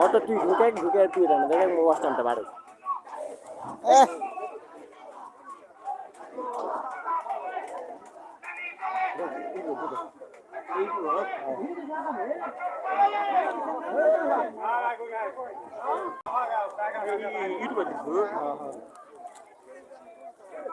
অত তুই ঢুকে ঢুকে তুই রান দেখে ওয়াশ টানতে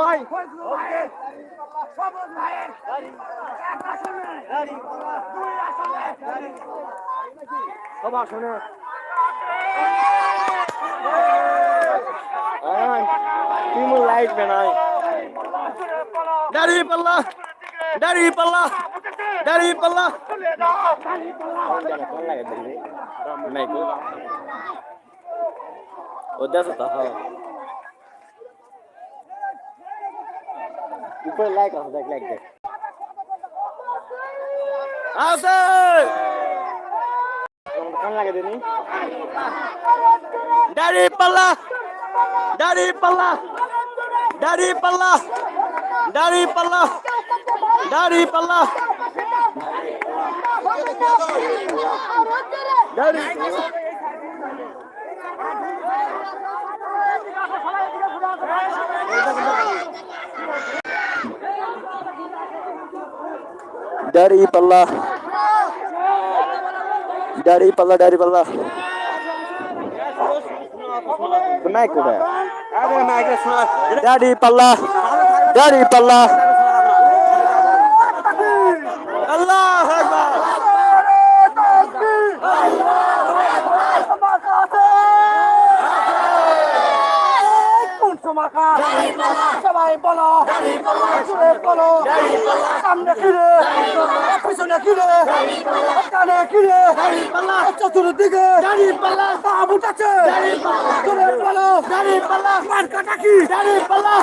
ভাই সবার শুনে। তিমুর লাইট বেনাই। দাঁড়িয়ে পাল্লা দাঁড়িয়ে পাল্লা দাঁড়িয়ে পাল্লা। নাই ও দেশ তো উপরে লাইট আছে দেখ লাইট দেখ। আছে! কান লাগে দিনি দাড়ি পাল্লা দাড়ি পাল্লা দাড়ি পাল্লা দাড়ি পাল্লা দাড়ি পাল্লা। দাড়ি দাড়ি পাল্লা দাড়ি পাল্লা দাড়ি পাল্লা মাইক কোথায় দাড়ি পাল্লা দাড়ি পাল্লা সবাই বলো জুড়ে বলো সামনে কিরে? পিছনে কিরে? কানে কিরে? চতুর্দিকে বাবুট আছে জুড়ে বলো মার কাটা কি? জুড়ে বলো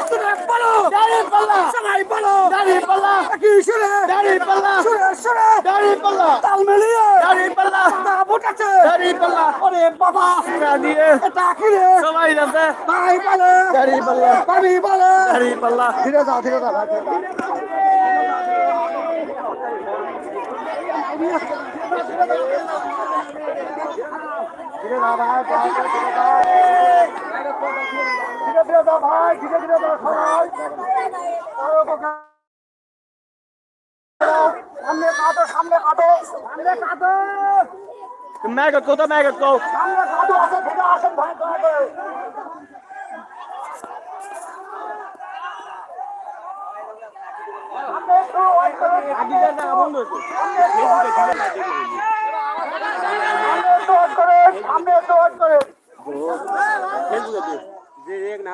সবাই বলো কি সুরে। সুরে সুরে। তাল মিলিয়ে আছে ওরে বাবা দিয়ে। এটা কিরে সবাই ভাই পাল্লা। পাল্লা। ধীরে যাও ধীরে যাও ধীরে। ধীরে ভাই, ধীরে ধীরে ধীরে ভাই, ধীরে ধীরে যাও সবাই। সামনে কাটো সামনে কাটো সামনে কাটো। ম্যাগট কো তো ম্যাগট কো সামনে একটু ওই করুন। ফেসবুকে দিয়ে যে এক না